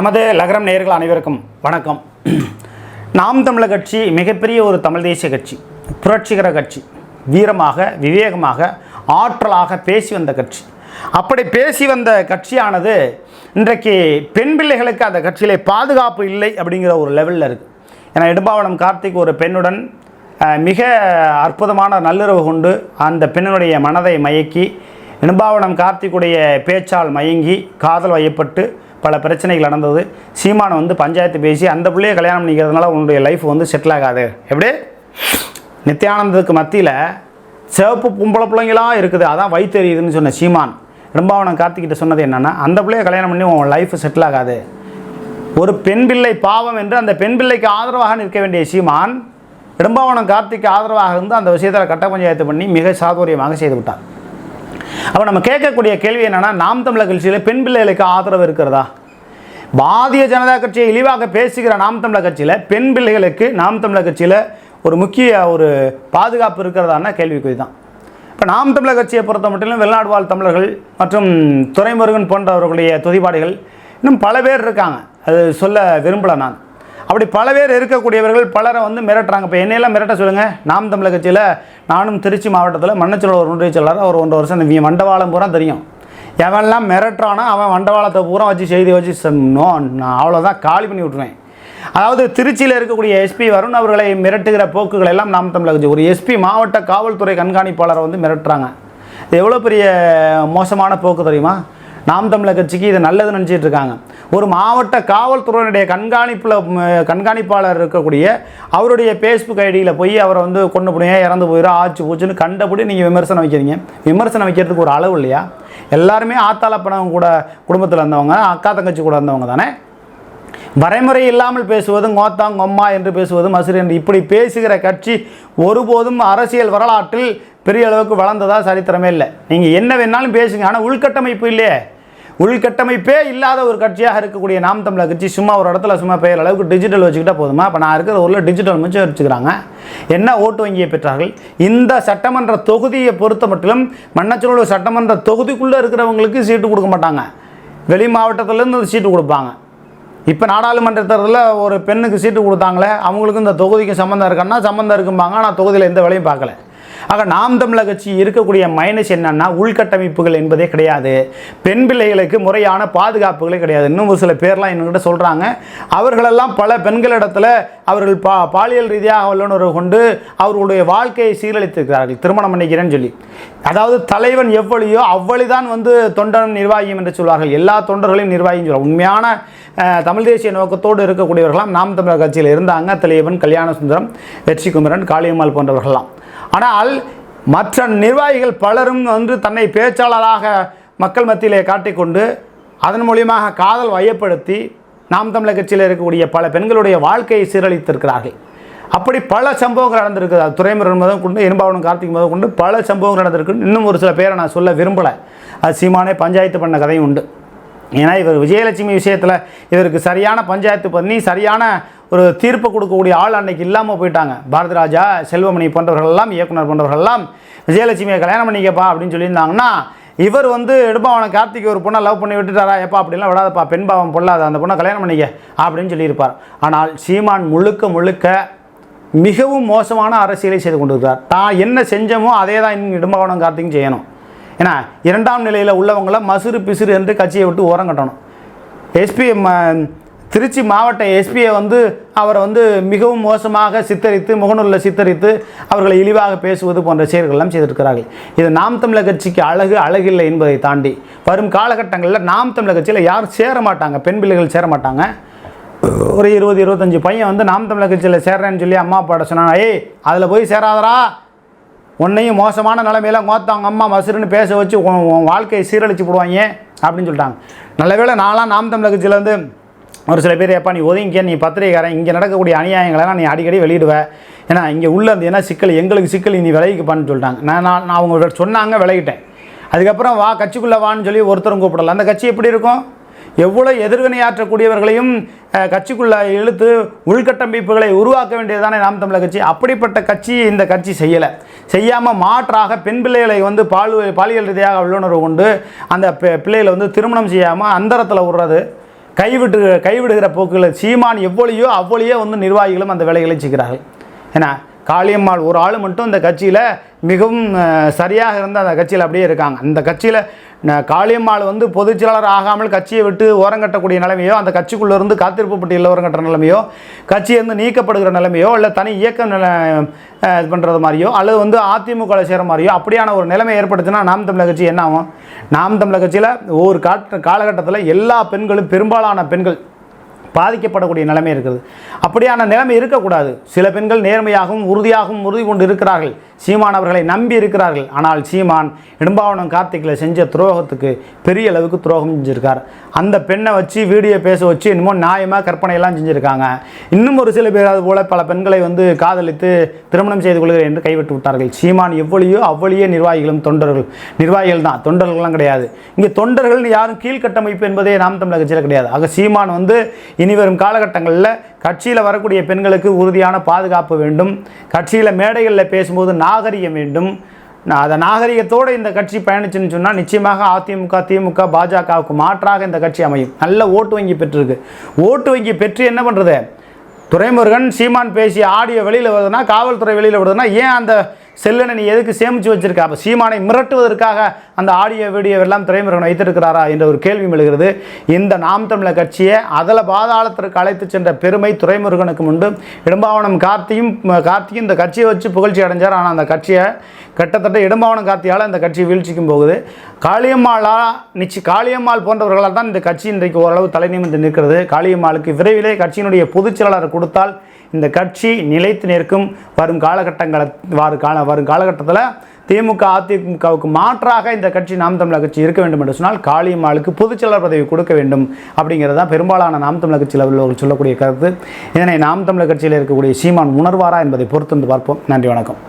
நமது லகரம் நேயர்கள் அனைவருக்கும் வணக்கம். நாம் தமிழர் கட்சி மிகப்பெரிய ஒரு தமிழ் தேசிய கட்சி புரட்சிகர கட்சி வீரமாக விவேகமாக ஆற்றலாக பேசி வந்த கட்சி. அப்படி பேசி வந்த கட்சியானது இன்றைக்கு பெண் பிள்ளைகளுக்கு அந்த கட்சியிலே பாதுகாப்பு இல்லை அப்படிங்கிற ஒரு லெவலில் இருக்குது ஏன்னா இடும்பாவனம் கார்த்திக் ஒரு பெண்ணுடன் மிக அற்புதமான நல்லுறவு கொண்டு அந்த பெண்ணினுடைய மனதை மயக்கி இடும்பாவனம் கார்த்திக்குடைய பேச்சால் மயங்கி காதல் வயப்பட்டு பல பிரச்சனைகள் நடந்தது. சீமானை வந்து பஞ்சாயத்து பேசி அந்த பிள்ளையை கல்யாணம் பண்ணிக்கிறதுனால உன்னுடைய லைஃப் வந்து செட்டில் ஆகாது. எப்படி? நித்யானந்தத்துக்கு மத்தியில் சிவப்பு பொம்பளை பிள்ளைங்களாம் இருக்குது. அதான் வயிற்றெரியுதுன்னு சொன்ன சீமான். இடும்பாவனம் கார்த்திக்கிட்ட சொன்னது என்னென்னா அந்த பிள்ளையை கல்யாணம் பண்ணி உன் லைஃப் செட்டில் ஆகாது. ஒரு பெண் பிள்ளை பாவம் என்று அந்த பெண் பிள்ளைக்கு ஆதரவாக நிற்க வேண்டிய சீமான் இடும்பாவனம் கார்த்திக்கு ஆதரவாக இருந்து அந்த விஷயத்தில் கட்ட பஞ்சாயத்து பண்ணி மிக சாதுரியமாக செய்து விட்டார் அப்போ நம்ம கேட்கக்கூடிய கேள்வி என்னென்னா நாம் தமிழக கட்சியில் பெண் பிள்ளைகளுக்கு ஆதரவு இருக்கிறதா? பாரதிய ஜனதா கட்சியை இழிவாக பேசுகிற நாம் தமிழர் கட்சியில் பெண் பிள்ளைகளுக்கு நாம் தமிழர் கட்சியில் ஒரு முக்கிய ஒரு பாதுகாப்பு இருக்கிறதான கேள்விக்குறி தான் இப்போ நாம் தமிழர் கட்சியை பொறுத்த மட்டிலும் வெளிநாடு வாழ் தமிழர்கள் மற்றும் துரைமுருகன் போன்றவர்களுடைய தொதிபாடுகள் இன்னும் பல பேர் இருக்காங்க. அது சொல்ல விரும்பலை நான். அப்படி பல பேர் இருக்கக்கூடியவர்கள் பலரை வந்து மிரட்டுறாங்க. இப்போ என்னையெல்லாம் மிரட்ட சொல்லுங்கள் நாம் தமிழர் கட்சியில் நானும் திருச்சி மாவட்டத்தில் மன்னச்சோழர் ஒரு ஒன்றிய செயலாளர் ஒரு ஒன்றரை வருஷம் இந்த மண்டவாளம் பூரா தெரியும். எவன்லாம் மிரட்டுறானோ அவன் வண்டவாளத்தை பூரா வச்சு செய்தி வச்சு ச- நான் அவ்வளோதான் காலி பண்ணி விட்ருவேன் அதாவது திருச்சியில் இருக்கக்கூடிய எஸ்பி வருண் அவர்களை மிரட்டுகிற போக்குகள் எல்லாம் நாம் தமிழக ஒரு எஸ்பி மாவட்ட காவல்துறை கண்காணிப்பாளரை வந்து மிரட்டுறாங்க. இது எவ்வளோ பெரிய மோசமான போக்கு தெரியுமா? நாம் தமிழர் கட்சிக்கு இது நல்லது நினச்சிட்டு இருக்காங்க. ஒரு மாவட்ட காவல்துறையினுடைய கண்காணிப்பில் கண்காணிப்பாளர் இருக்கக்கூடிய அவருடைய ஃபேஸ்புக் ஐடியில் போய் அவரை வந்து கொண்டு போய் இறந்து போயிடும் ஆச்சு போச்சுன்னு கண்டபடி நீங்கள் விமர்சனம் வைக்கிறீங்க விமர்சனம் வைக்கிறதுக்கு ஒரு அளவு இல்லையா? எல்லாருமே ஆத்தால பணம் கூட குடும்பத்தில் இருந்தவங்க அக்கா தங்கச்சி கூட இருந்தவங்க தானே? வரைமுறை இல்லாமல் பேசுவது கோத்தாங் கொம்மா என்று பேசுவது மசுறு என்று இப்படி பேசுகிற கட்சி ஒருபோதும் அரசியல் வரலாற்றில் பெரிய அளவுக்கு வளர்ந்ததா சரித்திரமே இல்லை. நீங்கள் என்ன வேணாலும் பேசுங்க ஆனால் உள்கட்டமைப்பு இல்லையே. உள்கட்டமைப்பே இல்லாத ஒரு கட்சியாக இருக்கக்கூடிய நாம் தமிழர் கட்சி சும்மா ஒரு இடத்துல சும்மா பெயர் அளவுக்கு டிஜிட்டல் வச்சுக்கிட்டா போதுமா? இப்போ நான் இருக்கிற ஊரில் டிஜிட்டல் மிச்சம் வச்சுக்கிறாங்க. என்ன ஓட்டு வங்கியை பெற்றார்கள்? இந்த சட்டமன்ற தொகுதியை பொறுத்த மட்டிலும் மன்னச்சநல்லூர் சட்டமன்ற தொகுதிக்குள்ளே இருக்கிறவங்களுக்கு சீட்டு கொடுக்க மாட்டாங்க. வெளி மாவட்டத்திலேருந்து சீட்டு கொடுப்பாங்க. இப்போ நாடாளுமன்ற தேர்தலில் ஒரு பெண்ணுக்கு சீட்டு கொடுத்தாங்களே அவங்களுக்கும் இந்த தொகுதிக்கு சம்மந்தம் இருக்கான்னா சம்மந்தம் இருக்கும்பாங்க. ஆனால் தொகுதியில் எந்த வேலையும் பார்க்கல. ஆக நாம் தமிழக கட்சி இருக்கக்கூடிய மைனஸ் என்னன்னா உள்கட்டமைப்புகள் என்பதே கிடையாது. பெண் பிள்ளைகளுக்கு முறையான பாதுகாப்புகளே கிடையாது. இன்னும் ஒரு சில பேர்லாம் என்கிட்ட சொல்கிறாங்க அவர்களெல்லாம் பல பெண்களிடத்தில் அவர்கள் பா பாலியல் ரீதியாக வல்லுணர்வு கொண்டு அவர்களுடைய வாழ்க்கையை சீரழித்திருக்கிறார்கள். திருமணம் பண்ணிக்கிறேன்னு சொல்லி. அதாவது தலைவன் எவ்வளியோ அவ்வளிதான் வந்து தொண்டன் நிர்வாகியம் என்று சொல்வார்கள். எல்லா தொண்டர்களையும் நிர்வாகியும் சொல்லுவாங்க உண்மையான தமிழ் தேசிய நோக்கத்தோடு இருக்கக்கூடியவர்களாம் நாம் தமிழர் கட்சியில் இருந்தாங்க தலைவன் கல்யாண சுந்தரம் வெற்றி குமரன் காளியம்மாள் போன்றவர்கள்லாம். ஆனால் மற்ற நிர்வாகிகள் பலரும் வந்து தன்னை பேச்சாளராக மக்கள் மத்தியிலே காட்டிக்கொண்டு அதன் மூலியமாக காதல் வயப்படுத்தி நாம் தமிழர் கட்சியில் இருக்கக்கூடிய பல பெண்களுடைய வாழ்க்கையை சீரழித்திருக்கிறார்கள். அப்படி பல சம்பவங்கள் நடந்திருக்குது. அது துறைமுருகன் முதல் கொண்டு இரும்பாவனம் கார்த்திக் முதல் கொண்டு பல சம்பவங்கள் நடந்திருக்கு இன்னும் ஒரு சில பேரை நான் சொல்ல விரும்பலை. அது சீமானே பஞ்சாயத்து பண்ண கதையும் உண்டு. ஏன்னா இவர் விஜயலட்சுமி விஷயத்தில் இவருக்கு சரியான பஞ்சாயத்து பண்ணி சரியான ஒரு தீர்ப்பு கொடுக்கக்கூடிய ஆள் அன்னைக்கு இல்லாமல் போயிட்டாங்க. பாரதிராஜா செல்வமணி போன்றவர்கள்லாம் இயக்குனர் போன்றவர்கள்லாம் விஜயலட்சுமியை கல்யாணம் பண்ணிக்கப்பா அப்படின்னு சொல்லியிருந்தாங்கன்னா இவர் வந்து எடுப்பாவன கார்த்திக் ஒரு பொண்ணை லவ் பண்ணி விட்டுட்டாரா? எப்பா அப்படிலாம் விடாதப்பா பெண் பாவம் பொல்லாத அந்த பொண்ணை கல்யாணம் பண்ணிக்க அப்படின்னு சொல்லியிருப்பார். ஆனால் சீமான் முழுக்க முழுக்க மிகவும் மோசமான அரசியலை செய்து கொண்டிருக்கிறார். தான் என்ன செஞ்சோமோ அதே தான் இன்னும் இடும்பவனம் கார்த்திக்கும் செய்யணும். ஏன்னா இரண்டாம் நிலையில் உள்ளவங்களை மசுறு பிசுறு என்று கட்சியை விட்டு ஓரம் கட்டணும். எஸ்பி திருச்சி மாவட்ட எஸ்பியை வந்து அவரை வந்து மிகவும் மோசமாக சித்தரித்து முகநூலில் சித்தரித்து அவர்களை இழிவாக பேசுவது போன்ற செயல்களெல்லாம் செய்திருக்கிறார்கள். இது நாம் தமிழர் கட்சிக்கு அழகு அழகில்லை என்பதை தாண்டி வரும் காலகட்டங்களில் நாம் தமிழர் கட்சியில் யாரும் சேர மாட்டாங்க? பெண் பிள்ளைகள் சேர மாட்டாங்க? ஒரு இருபது இருபத்தஞ்சு பையன் வந்து நாம் தமிழர் கட்சியில் சேர்றேன்னு சொல்லி அம்மா அப்பாட்ட சொன்னாங்க ஏய் அதில் போய் சேராதடா. உன்னையும் மோசமான நிலைமையில மோத்தாங்க அம்மா மசுருன்னு பேச வச்சு உன் வாழ்க்கையை சீரழிச்சு போடுவாங்க அப்படின்னு சொல்லிட்டாங்க. நல்ல வேளை நான்லாம் நாம் தமிழக கட்சியிலேருந்து ஒரு சில பேர் எப்பா நீ ஒதுங்கிக்க நீ பத்திரிகைக்காரன் இங்கே நடக்கக்கூடிய அநியாயங்களெல்லாம் நீ அடிக்கடி வெளியிடுவேன் ஏன்னா இங்கே உள்ள அந்த என்ன சிக்கல் எங்களுக்கு சிக்கல் நீ விலகிக்கப்பான்னு சொல்லிட்டாங்க. நான் நான் நான் அவங்க சொன்னாங்க விலகிட்டேன். அதுக்கப்புறம் வா கட்சிக்குள்ளே வான்னு சொல்லி ஒருத்தரும் கூப்பிடல. அந்த கட்சி எப்படி இருக்கும்? எவ்வளோ எதிர்வினையாற்றக்கூடியவர்களையும் கட்சிக்குள்ளே இழுத்து உள்கட்டமைப்புகளை உருவாக்க வேண்டியதுதானே நாம் தமிழர் கட்சி. அப்படிப்பட்ட கட்சி இந்த கட்சி செய்யலை. செய்யாமல் மாற்றாக பெண் பிள்ளைகளை வந்து பால் பாலியல் ரீதியாக உள்ளுணர்வு கொண்டு அந்த பிள்ளைகளை வந்து திருமணம் செய்யாமல் அந்தரத்தில் விடுறது கைவிட்டு கைவிடுகிற போக்குகளை சீமான் எவ்வளியோ அவ்வளியோ வந்து நிர்வாகிகளும் அந்த வேலைகளை செய்கிறார்கள். ஏன்னா காளியம்மாள் ஒரு ஆள் மட்டும் இந்த கட்சியில் மிகவும் சரியாக இருந்த அந்த கட்சியில் அப்படியே இருக்காங்க. அந்த கட்சியில் காளியம்மாள் வந்து பொதுச் செயலாளர் ஆகாமல் கட்சியை விட்டு ஓரங்கட்டக்கூடிய நிலைமையோ அந்த கட்சிக்குள்ளே இருந்து காத்திருப்பு பட்டியலில் ஓரங்கட்டுற நிலைமையோ கட்சியிலிருந்து நீக்கப்படுகிற நிலைமையோ இல்லை தனி இயக்கம் நில இது பண்ணுறது மாதிரியோ அல்லது வந்து அதிமுக சேர மாதிரியோ அப்படியான ஒரு நிலைமை ஏற்பட்டுச்சுன்னா நாம் தமிழர் கட்சி என்ன ஆகும்? நாம் தமிழர் கட்சியில் ஒவ்வொரு காட்ட காலகட்டத்தில் எல்லா பெண்களும் பெரும்பாலான பெண்கள் பாதிக்கப்படக்கூடிய நிலைமை இருக்குது. அப்படியான நிலைமை இருக்கக்கூடாது. சில பெண்கள் நேர்மையாகவும் உறுதியாகவும் உறுதி கொண்டு இருக்கிறார்கள். சீமான் அவர்களை நம்பி இருக்கிறார்கள். ஆனால் சீமான் இடும்பாவனம் கார்த்திகில் செஞ்ச துரோகத்துக்கு பெரிய அளவுக்கு துரோகம் செஞ்சிருக்கார். அந்த பெண்ணை வச்சு வீடியோ பேச வச்சு இன்னமும் நியாயமாக கற்பனையெல்லாம் செஞ்சுருக்காங்க. இன்னும் ஒரு சில பேர் அது போல் பல பெண்களை வந்து காதலித்து திருமணம் செய்து கொள்கிறேன் என்று கைவிட்டு விட்டார்கள். சீமான் எவ்வளியோ அவ்வளியே நிர்வாகிகளும் தொண்டர்கள். நிர்வாகிகள் தான் தொண்டர்கள்லாம் கிடையாது. இங்கே தொண்டர்கள் யாரும் கீழ்கட்டமைப்பு என்பதே நாம் தமிழக கட்சியில் கிடையாது. ஆக சீமான் வந்து இனி வரும் காலகட்டங்களில் கட்சியில் வரக்கூடிய பெண்களுக்கு உறுதியான பாதுகாப்பு வேண்டும். கட்சியில் மேடைகளில் பேசும்போது நாகரிகம் வேண்டும். நான் அதை நாகரிகத்தோடு இந்த கட்சி பயணிச்சுன்னு சொன்னால் நிச்சயமாக அதிமுக திமுக பாஜகவுக்கு மாற்றாக இந்த கட்சி அமையும். நல்ல ஓட்டு வங்கி பெற்றிருக்கு. ஓட்டு வங்கி பெற்று என்ன பண்ணுறது துரைமுருகன் சீமான் பேசிய ஆடியோ வெளியில் வருதுன்னா காவல்துறை வெளியில் வருதுன்னா ஏன் அந்த செல்லனை நீ எதுக்கு சேமித்து வச்சிருக்க? அப்போ சீமானை மிரட்டுவதற்காக அந்த ஆடியோ வீடியோ எல்லாம் துரைமுருகன் வைத்திருக்கிறாரா என்ற ஒரு கேள்வி எழுகிறது. இந்த நாம் தமிழர் கட்சியை அதில் பாதாளத்திற்கு அழைத்து சென்ற பெருமை துரைமுருகனுக்கு உண்டு. இடும்பாவனம் கார்த்தியும் கார்த்தியும் இந்த கட்சியை வச்சு புகழ்ச்சி அடைஞ்சார். ஆனால் அந்த கட்சியை கிட்டத்தட்ட இடும்பாவனம் கார்த்தியால் இந்த கட்சி வீழ்ச்சிக்கும் போகுது. காளியம்மாளா நிச்சி காளியம்மாள் போன்றவர்களால் தான் இந்த கட்சி இன்றைக்கு ஓரளவு தலைநிமிந்து நிற்கிறது. காளியம்மாளுக்கு விரைவிலே கட்சியினுடைய பொதுச் செயலாளர் கொடுத்தால் இந்த கட்சி நிலைத்து நிற்கும் வரும் காலகட்டங்கள வரும் கால வரும் காலகட்டத்தில் திமுக அதிமுகவுக்கு மாற்றாக இந்த கட்சி நாம் தமிழர் கட்சி இருக்க வேண்டும் என்று சொன்னால் காளியம்மாளுக்கு பொதுச்செயலாளர் பதவி கொடுக்க வேண்டும் அப்படிங்கிறது தான் பெரும்பாலான நாம் தமிழர் கட்சியில் உள்ளவர்கள் சொல்லக்கூடிய கருத்து. இதனை நாம் தமிழர் கட்சியில் இருக்கக்கூடிய சீமான் உணர்வாரா என்பதை பொறுத்து வந்து பார்ப்போம். நன்றி வணக்கம்.